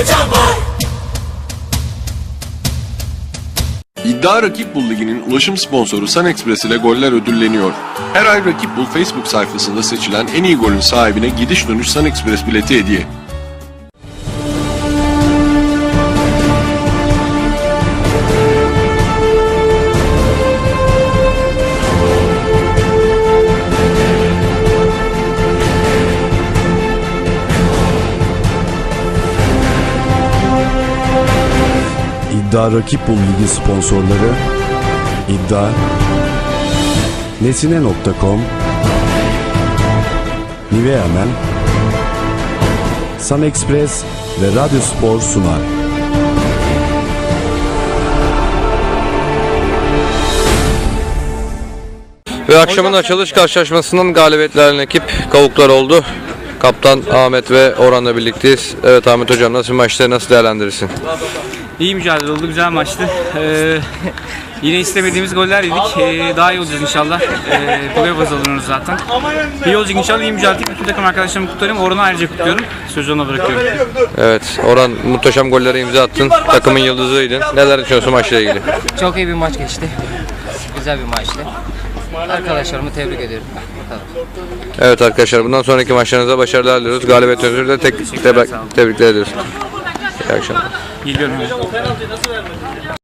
heyecan var İddia Rakip Bul Ligi'nin ulaşım sponsoru Sun Express ile goller ödülleniyor. Her ay Rakip Bul Facebook sayfasında seçilen en iyi golün sahibine gidiş dönüş Sun Express bileti hediye. İddia Rakip Bul Ligi sponsorları İddia Nesine.com Nivea Men Sun Express ve Radyo Spor sunar. Ve akşamın açılış karşılaşmasının galibiyetlerine ekip kavuklar oldu. Kaptan Ahmet ve Orhan'la birlikteyiz. Evet Ahmet Hocam nasıl maçları nasıl değerlendirirsin? İyi mücadele oldu, güzel maçtı. Ee, yine istemediğimiz goller yedik. Ee, daha iyi olacağız inşallah. Ee, kolay baz alınıyoruz zaten. İyi olacak inşallah, iyi mücadele ettik. Bütün takım arkadaşlarımı kutluyorum. Orhan'ı ayrıca kutluyorum. Sözü ona bırakıyorum. Evet Orhan muhteşem gollere imza attın. Takımın yıldızıydın. Neler düşünüyorsun maçla ilgili? Çok iyi bir maç geçti. Güzel bir maçtı. Arkadaşlarımı tebrik ediyorum. Evet arkadaşlar bundan sonraki maçlarınızda başarılar diliyoruz. Galibiyetlerinizi de tek, tebrik, tebrikler ediyoruz. İyi akşamlar. Geliyorum. hemen.